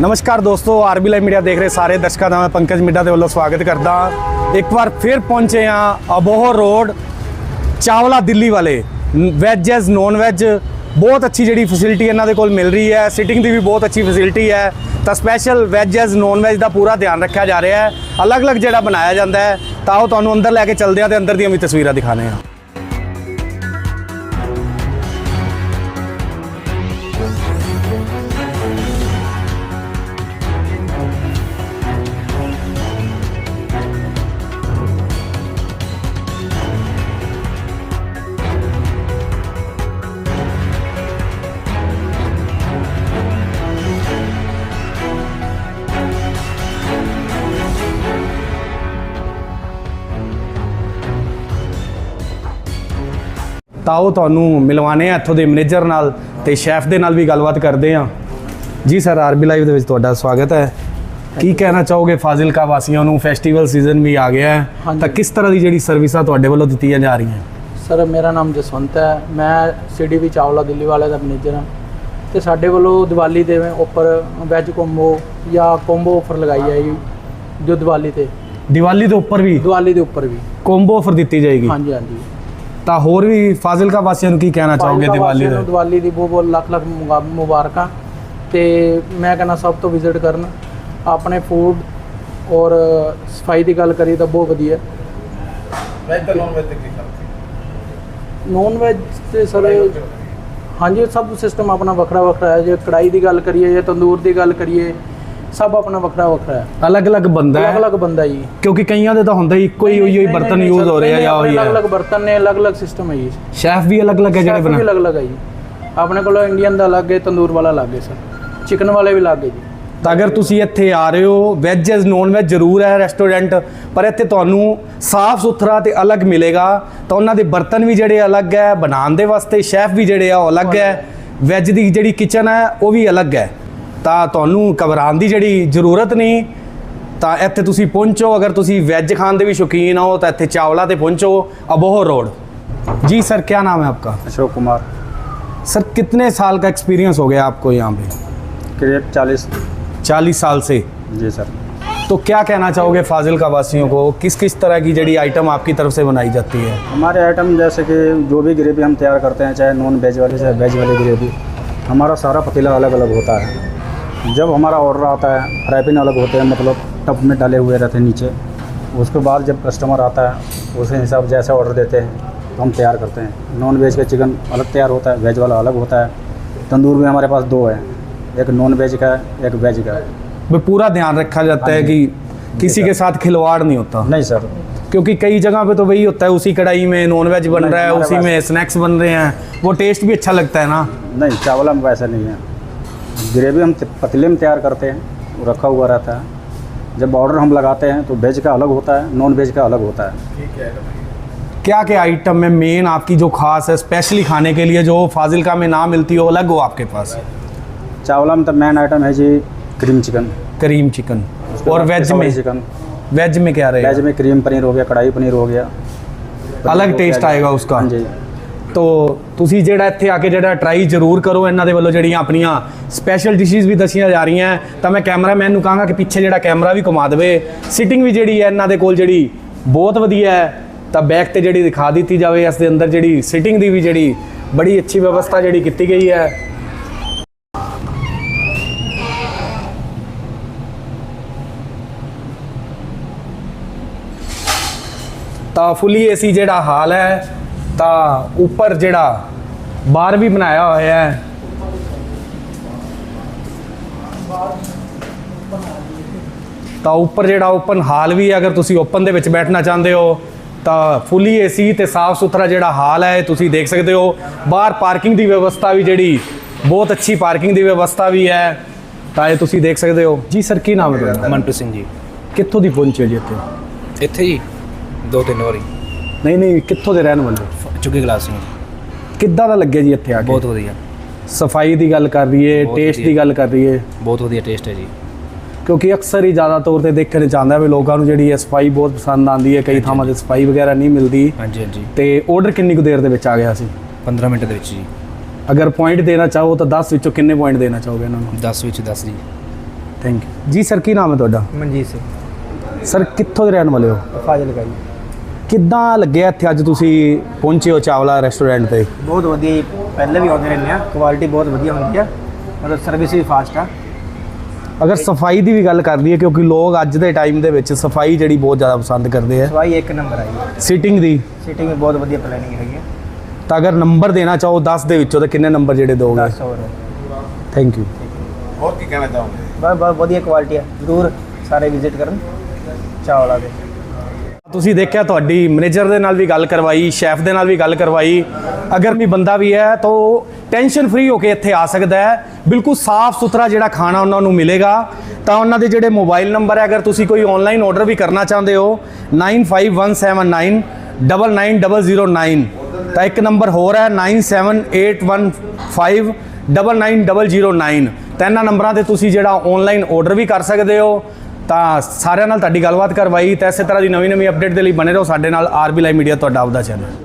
ਨਮਸਕਾਰ ਦੋਸਤੋ, RB live media ਦੇਖ ਰਹੇ ਸਾਰੇ ਦਰਸ਼ਕਾਂ ਦਾ ਮੈਂ ਪੰਕਜ ਮਿੱਡਾ ਦੇ ਵੱਲੋਂ ਸਵਾਗਤ ਕਰਦਾ ਹਾਂ। ਇੱਕ ਵਾਰ ਫਿਰ ਪਹੁੰਚੇ ਹਾਂ ਅਬੋਹਰ ਰੋਡ, ਚਾਵਲਾ ਦਿੱਲੀ ਵਾਲੇ। ਵੈਜ ਐਜ਼ ਨੌਨ ਵੈਜ ਬਹੁਤ ਅੱਛੀ ਜਿਹੜੀ ਫੈਸਿਲਿਟੀ ਇਹਨਾਂ ਦੇ ਕੋਲ ਮਿਲ ਰਹੀ ਹੈ। ਸਿਟਿੰਗ ਦੀ ਵੀ ਬਹੁਤ ਅੱਛੀ ਫੈਸਿਲਿਟੀ ਹੈ। ਤਾਂ special veg as non veg ਦਾ ਪੂਰਾ ਧਿਆਨ ਰੱਖਿਆ ਜਾ ਰਿਹਾ ਹੈ। ਅਲੱਗ-ਅਲੱਗ ਜਿਹੜਾ ਬਣਾਇਆ ਜਾਂਦਾ ਹੈ, ਤਾਂ ਉਹ ਤੁਹਾਨੂੰ ਅੰਦਰ ਲੈ ਕੇ ਚੱਲਦੇ ਹਾਂ ਤੇ ਅੰਦਰ ਦੀਆਂ ਵੀ ਤਸਵੀਰਾਂ ਦਿਖਾਣੇ ਆ ਤਾਂ ਉਹ ਤੁਹਾਨੂੰ ਮਿਲਵਾਣੇ ਆ ਇੱਥੋਂ ਦੇ ਮੈਨੇਜਰ ਨਾਲ ਤੇ ਸ਼ੈਫ ਦੇ ਨਾਲ ਵੀ ਗੱਲਬਾਤ ਕਰਦੇ ਆ। ਜੀ ਸਰ ਆਰਬੀ ਲਾਈਵ ਦੇ ਵਿੱਚ ਤੁਹਾਡਾ ਸਵਾਗਤ ਹੈ। ਕੀ ਕਹਿਣਾ ਚਾਹੋਗੇ ਫਾਜ਼ਿਲਕਾ ਵਾਸੀਆਂ ਨੂੰ? ਫੈਸਟੀਵਲ ਸੀਜ਼ਨ ਵੀ ਆ ਗਿਆ ਹੈ। ਤਾਂ ਕਿਸ ਤਰ੍ਹਾਂ ਦੀ ਜਿਹੜੀ ਸਰਵਿਸਾਂ ਤੁਹਾਡੇ ਵੱਲੋਂ ਦਿੱਤੀਆਂ ਜਾ ਰਹੀਆਂ? ਸਰ ਮੇਰਾ ਨਾਮ ਜਸਵੰਤ ਹੈ। ਮੈਂ ਸੀਡੀਵੀ ਚਾਵਲਾ ਦਿੱਲੀ ਵਾਲੇ ਦਾ ਮੈਨੇਜਰ ਹਾਂ। ਤੇ ਸਾਡੇ ਵੱਲੋਂ ਦੀਵਾਲੀ ਦੇ ਉੱਪਰ ਵੈਜ ਕੋਂਬੋ ਜਾਂ ਕੋਂਬੋ ਆਫਰ ਲਗਾਈ ਹੈ ਜੀ ਜੋ ਦੀਵਾਲੀ ਤੇ। ਦੀਵਾਲੀ ਦੇ ਉੱਪਰ ਵੀ? ਦੀਵਾਲੀ ਦੇ ਉੱਪਰ ਵੀ। ਕੋਂਬੋ ਆਫਰ ਦਿੱਤੀ ਜਾਏਗੀ? ਹਾਂਜੀ ਹਾਂਜੀ। ਤਾਂ ਹੋਰ ਵੀ ਫਾਜ਼ਿਲਕਾ ਵਾਸੀਆਂ ਨੂੰ ਕੀ ਕਹਿਣਾ ਚਾਹੋਗੇ ਦੀਵਾਲੀ ਦੇ? ਦੀਵਾਲੀ ਦੀ ਬਹੁਤ ਬਹੁਤ ਲੱਖ ਲੱਖ ਮੁਬਾਰਕਾਂ ਤੇ ਮੈਂ ਕਹਿੰਦਾ ਸਭ ਤੋਂ ਵਿਜ਼ਿਟ ਕਰਨ ਆਪਣੇ ਫੂਡ ਔਰ ਸਫ਼ਾਈ ਦੀ ਗੱਲ ਕਰੀ ਤਾਂ ਬਹੁਤ ਵਧੀਆ। ਨੌਨ ਵੈਜ ਤੇ ਸਰ ਹਾਂਜੀ ਸਭ ਸਿਸਟਮ ਆਪਣਾ ਵੱਖਰਾ ਵੱਖਰਾ ਹੈ। ਜੇ ਕੜਾਈ ਦੀ ਗੱਲ ਕਰੀਏ ਜਾਂ ਤੰਦੂਰ ਦੀ ਗੱਲ ਕਰੀਏ ਸਭ ਆਪਣਾ ਵੱਖਰਾ ਵੱਖਰਾ ਹੈ। ਅਲੱਗ-ਅਲੱਗ ਬੰਦਾ ਹੈ। ਅਲੱਗ ਬੰਦਾ ਜੀ। ਕਿਉਂਕਿ ਕਈਆਂ ਦੇ ਤਾਂ ਹੁੰਦਾ ਹੀ ਇੱਕੋ ਹੀ ਉਹੀ ਬਰਤਨ ਯੂਜ਼ ਹੋ ਰਿਹਾ ਜਾਂ ਉਹੀ ਹੈ। ਅਲੱਗ ਬਰਤਨ ਨੇ ਅਲੱਗ ਅਲੱਗ ਸਿਸਟਮ ਹੈ ਜੀ। ਸ਼ੈਫ ਵੀ ਅਲੱਗ-ਅਲੱਗ ਹੈ ਜਿਹੜੇ ਵੀ ਬਣਾ ਅਲੱਗ ਅਲੱਗ ਹੈ ਜੀ। ਆਪਣੇ ਕੋਲ ਇੰਡੀਅਨ ਦਾ ਅਲੱਗ ਹੈ ਤੰਦੂਰ ਵਾਲਾ ਅਲੱਗ ਹੈ ਸਰ। ਚਿਕਨ ਵਾਲੇ ਵੀ ਅਲੱਗ ਹੈ ਜੀ। ਤਾਂ ਅਗਰ ਤੁਸੀਂ ਇੱਥੇ ਆ ਰਹੇ ਹੋ ਵੈਜ ਐਜ਼ ਨੌਨ ਵੈਜ ਜ਼ਰੂਰ ਹੈ ਰੈਸਟੋਰੈਂਟ ਪਰ ਇੱਥੇ ਤੁਹਾਨੂੰ ਸਾਫ਼ ਸੁਥਰਾ ਤੇ ਅਲੱਗ ਮਿਲੇਗਾ। ਤਾਂ ਉਹਨਾਂ ਦੇ ਬਰਤਨ ਵੀ ਜਿਹੜੇ ਅਲੱਗ ਹੈ ਬਣਾਉਣ ਦੇ ਵਾਸਤੇ ਸ਼ੈਫ ਵੀ ਜਿਹੜੇ ਆ ਉਹ ਅਲੱਗ ਹੈ। ਵੈਜ ਦੀ ਜਿਹੜੀ ਕਿਚਨ ਹੈ ਉਹ ਵੀ ਅਲੱਗ ਹੈ। ਤਾਂ ਤੁਹਾਨੂੰ ਘਬਰਾਉਣ ਦੀ ਜਿਹੜੀ ਜ਼ਰੂਰਤ ਨਹੀਂ ਤਾਂ ਇੱਥੇ ਤੁਸੀਂ ਪਹੁੰਚੋ ਅਗਰ ਤੁਸੀਂ ਵੈਜ ਖਾਣ ਦੇ ਵੀ ਸ਼ੌਕੀਨ ਹੋ ਤਾਂ ਇੱਥੇ ਚਾਵਲਾ ਤੇ ਪਹੁੰਚੋ ਅਬੋਹਰ रोड जी सर क्या नाम है आपका अशोक कुमार सर कितने साल का एक्सपीरियंस हो गया आपको यहाँ पे करीब चालीस चालीस साल से जी सर तो क्या कहना चाहोगे फाजिल का वासियों को किस किस तरह की जड़ी आइटम आपकी तरफ से बनाई जाती है हमारे आइटम जैसे कि जो भी ग्रेवी हम तैयार करते हैं चाहे नॉन वेज वाली चाहे वेज वाली ग्रेवी हमारा सारा पतीला अलग अलग होता है जब हमारा ऑर्डर आता है पैन अलग होते हैं मतलब टप में डाले हुए रहते हैं नीचे। उसके बाद जब कस्टमर आता है उस हिसाब जैसे ऑर्डर देते हैं तो हम तैयार करते हैं। नॉन वेज का चिकन अलग तैयार होता है वेज वाला अलग होता है। तंदूर में हमारे पास दो है एक नॉन वेज का है एक वेज का। है पूरा ध्यान रखा जाता है कि किसी के साथ खिलवाड़ नहीं होता। नहीं सर। क्योंकि कई जगह पे तो वही होता है उसी कढ़ाई में नॉन वेज बन रहा है उसी में स्नैक्स बन रहे हैं। वो टेस्ट भी अच्छा लगता है ना। नहीं चावल में वैसा नहीं है। ग्रेवी हम पतीले में तैयार करते हैं वो रखा हुआ रहता है। जब ऑर्डर हम लगाते हैं तो वेज का अलग होता है नॉन वेज का अलग होता है। क्या क्या आइटम में मेन आपकी जो खास है स्पेशली खाने के लिए जो फाजिलका में ना मिलती हो अलग हो आपके पास? चावला में तो मेन आइटम है जी क्रीम चिकन करीम चिकन और वेज में? चिकन वेज में क्या रहे वेज में क्रीम पनीर हो गया कढ़ाई पनीर हो गया। अलग टेस्ट आएगा उसका। हाँ जी। ਤੋ ਤੁਸੀਂ ਜਿਹੜਾ ਇੱਥੇ ਆ ਕੇ ਜਿਹੜਾ ਟਰਾਈ ਜ਼ਰੂਰ ਕਰੋ, ਇਹਨਾਂ ਦੇ ਵੱਲੋਂ ਜਿਹੜੀਆਂ ਆਪਣੀਆਂ ਸਪੈਸ਼ਲ ਡਿਸ਼ਿਸ ਵੀ ਦੱਸੀਆਂ ਜਾ ਰਹੀਆਂ ਤਾਂ ਮੈਂ ਕੈਮਰਾਮੈਨ ਨੂੰ ਕਹਾਂਗਾ ਕਿ ਪਿੱਛੇ ਜਿਹੜਾ ਕੈਮਰਾ ਵੀ ਘੁਮਾ ਦੇਵੇ। ਸਿਟਿੰਗ ਵੀ ਜਿਹੜੀ ਹੈ, ਇਹਨਾਂ ਦੇ ਕੋਲ ਜਿਹੜੀ ਬਹੁਤ ਵਧੀਆ ਹੈ, ਤਾਂ ਬੈਕ ਤੇ ਜਿਹੜੀ ਦਿਖਾ ਦਿੱਤੀ ਜਾਵੇ, ਇਸ ਦੇ ਅੰਦਰ ਜਿਹੜੀ ਸਿਟਿੰਗ ਦੀ ਵੀ ਜਿਹੜੀ ਬੜੀ ਅੱਛੀ ਵਿਵਸਥਾ ਜਿਹੜੀ ਕੀਤੀ ਗਈ ਹੈ। ਤਾਂ ਫੁੱਲੀ ਏਸੀ ਜਿਹੜਾ ਹਾਲ ਹੈ ਤਾਂ ਉੱਪਰ ਜਿਹੜਾ ਬਾਰ ਵੀ ਬਣਾਇਆ ਹੋਇਆ ਹੈ। ਤਾਂ ਉੱਪਰ ਜਿਹੜਾ ਓਪਨ ਹਾਲ ਵੀ ਹੈ ਅਗਰ ਤੁਸੀਂ ਓਪਨ ਦੇ ਵਿੱਚ ਬੈਠਣਾ ਚਾਹੁੰਦੇ ਹੋ ਤਾਂ ਫੁੱਲੀ ਏਸੀ ਤੇ ਸਾਫ਼ ਸੁਥਰਾ ਜਿਹੜਾ ਹਾਲ ਹੈ ਤੁਸੀਂ ਦੇਖ ਸਕਦੇ ਹੋ। ਬਾਹਰ ਪਾਰਕਿੰਗ ਦੀ ਵਿਵਸਥਾ ਵੀ ਜਿਹੜੀ ਬਹੁਤ ਅੱਛੀ ਪਾਰਕਿੰਗ ਦੀ ਵਿਵਸਥਾ ਵੀ ਹੈ ਤਾਂ ਇਹ ਤੁਸੀਂ ਦੇਖ ਸਕਦੇ ਹੋ। ਜੀ ਸਰ ਕੀ ਨਾਮ ਹੈ ਤੁਹਾਡਾ? ਮਨਪ੍ਰੀਤ ਸਿੰਘ ਜੀ। ਕਿੱਥੋਂ ਦੀ ਪਹੁੰਚੇ ਜੀ ਇੱਥੇ? ਇੱਥੇ ਜੀ ਦੋ ਤਿੰਨ ਵਾਰੀ। ਨਹੀਂ ਨਹੀਂ ਕਿੱਥੋਂ ਦੇ ਰਹਿਣ ਵਾਲੇ? ਚੁੱਗੀ ਗਲਾਸ ਸਿੰਘ ਕਿੱਦਾਂ ਦਾ ਲੱਗਿਆ ਜੀ ਇੱਥੇ ਆ ਕੇ? ਬਹੁਤ ਵਧੀਆ। ਸਫ਼ਾਈ ਦੀ ਗੱਲ ਕਰ ਰਹੀਏ ਬਹੁਤ ਟੇਸਟ ਵਧੀਆ। ਦੀ ਗੱਲ ਕਰ ਰਹੀਏ ਬਹੁਤ ਵਧੀਆ ਟੇਸਟ ਹੈ ਜੀ। ਕਿਉਂਕਿ ਅਕਸਰ ਹੀ ਜ਼ਿਆਦਾ ਤੌਰ ਤੇ ਦੇਖਣ ਚ ਆਉਂਦਾ ਵੀ ਲੋਕਾਂ ਨੂੰ ਜਿਹੜੀ ਹੈ ਸਫ਼ਾਈ ਬਹੁਤ ਪਸੰਦ ਆਉਂਦੀ ਹੈ ਕਈ ਥਾਵਾਂ ਤੇ ਸਫ਼ਾਈ ਵਗੈਰਾ ਨਹੀਂ ਮਿਲਦੀ। ਹਾਂਜੀ ਹਾਂਜੀ। ਤੇ ਆਰਡਰ ਕਿੰਨੀ ਕੁ ਦੇਰ ਦੇ ਵਿੱਚ ਆ ਗਿਆ ਸੀ? 15 ਮਿੰਟ ਦੇ ਵਿੱਚ ਜੀ। ਅਗਰ ਪੁਆਇੰਟ ਦੇਣਾ ਚਾਹੋ ਤਾਂ 10 ਵਿੱਚੋਂ ਕਿੰਨੇ ਪੁਆਇੰਟ ਦੇਣਾ ਚਾਹੋਗੇ ਇਹਨਾਂ ਨੂੰ? 10 ਵਿੱਚ 10 ਜੀ। ਥੈਂਕ ਯੂ ਜੀ ਸਰ ਕੀ ਨਾਮ ਹੈ ਤੁਹਾਡਾ? ਮਨਜੀਤ ਸਿੰਘ। ਸਰ ਕਿੱਥੋਂ ਦੇ ਰਹਿਣ ਵਾਲੇ ਹੋ? ਫਾਜ਼ਿਲ ਗਾਈ ਕਿੱਦਾਂ ਲੱਗਿਆ ਇੱਥੇ ਅੱਜ ਤੁਸੀਂ ਪਹੁੰਚੇ ਹੋ ਚਾਵਲਾ ਰੈਸਟੋਰੈਂਟ ਤੇ? ਬਹੁਤ ਵਧੀਆ ਜੀ। ਪਹਿਲੇ ਵੀ ਆਉਂਦੇ ਰਹਿੰਦੇ ਆ ਕੁਆਲਿਟੀ ਬਹੁਤ ਵਧੀਆ ਹੁੰਦੀ ਆ। ਮਤਲਬ ਸਰਵਿਸ ਵੀ ਫਾਸਟ ਆ। ਅਗਰ ਸਫ਼ਾਈ ਦੀ ਵੀ ਗੱਲ ਕਰ ਲਈਏ ਕਿਉਂਕਿ ਲੋਕ ਅੱਜ ਦੇ ਟਾਈਮ ਦੇ ਵਿੱਚ ਸਫ਼ਾਈ ਜਿਹੜੀ ਬਹੁਤ ਜ਼ਿਆਦਾ ਪਸੰਦ ਕਰਦੇ ਆ। ਸਵਾਈ ਇੱਕ ਨੰਬਰ ਆਈ ਸੀਟਿੰਗ ਦੀ। ਸੀਟਿੰਗ ਵੀ ਬਹੁਤ ਵਧੀਆ ਪਲੈਨਿੰਗ ਹੈਗੀ ਹੈ ਤਾਂ ਅਗਰ ਨੰਬਰ ਦੇਣਾ ਚਾਹੋ 10 ਦੇ ਵਿੱਚੋਂ ਤਾਂ ਕਿੰਨੇ ਨੰਬਰ ਜਿਹੜੇ ਦੋਗੇ? 10 ਹੋਰ। ਥੈਂਕ ਯੂ ਬਹੁਤ ਬਹੁਤ ਵਧੀਆ ਕੁਆਲਿਟੀ ਆ। ਜ਼ਰੂਰ ਸਾਰੇ ਵਿਜ਼ਿਟ ਕਰਨ ਚਾਵਲਾ ਦੇ। ਤੁਸੀਂ ਦੇਖਿਆ ਤੁਹਾਡੀ ਮੈਨੇਜਰ ਦੇ ਨਾਲ ਵੀ ਗੱਲ ਕਰਵਾਈ ਸ਼ੈਫ ਦੇ ਨਾਲ ਵੀ ਗੱਲ ਕਰਵਾਈ ਅਗਰ ਵੀ ਬੰਦਾ ਵੀ ਹੈ ਤਾਂ ਉਹ ਟੈਨਸ਼ਨ ਫ੍ਰੀ ਹੋ ਕੇ ਇੱਥੇ ਆ ਸਕਦਾ ਹੈ ਬਿਲਕੁਲ ਸਾਫ਼ ਸੁਥਰਾ ਜਿਹੜਾ ਖਾਣਾ ਉਹਨਾਂ ਨੂੰ ਮਿਲੇਗਾ ਤਾਂ ਉਹਨਾਂ ਦੇ ਜਿਹੜੇ ਮੋਬਾਈਲ ਨੰਬਰ ਹੈ ਅਗਰ ਤੁਸੀਂ ਕੋਈ ਆਨਲਾਈਨ ਆਰਡਰ ਵੀ ਕਰਨਾ ਚਾਹੁੰਦੇ ਹੋ 95179 99009 ਤਾਂ ਇੱਕ ਨੰਬਰ ਹੋਰ ਹੈ 9781599009 ਤਾਂ ਇਹਨਾਂ ਨੰਬਰਾਂ ਤੇ ਤੁਸੀਂ ਜਿਹੜਾ ਆਨਲਾਈਨ ਆਰਡਰ ਵੀ ਕਰ ਸਕਦੇ ਹੋ ਤਾਂ ਸਾਰਿਆਂ ਨਾਲ ਤੁਹਾਡੀ ਗੱਲਬਾਤ ਕਰਵਾਈ ਤਾਂ ਇਸੇ ਤਰ੍ਹਾਂ ਦੀ ਨਵੀਂ ਨਵੀਂ ਅਪਡੇਟ ਦੇ ਲਈ ਬਣੇ ਰਹੋ। ਸਾਡੇ ਨਾਲ ਆਰਬੀ ਲਾਈਵ ਮੀਡੀਆ ਤੁਹਾਡਾ ਆਪਦਾ ਚੈਨਲ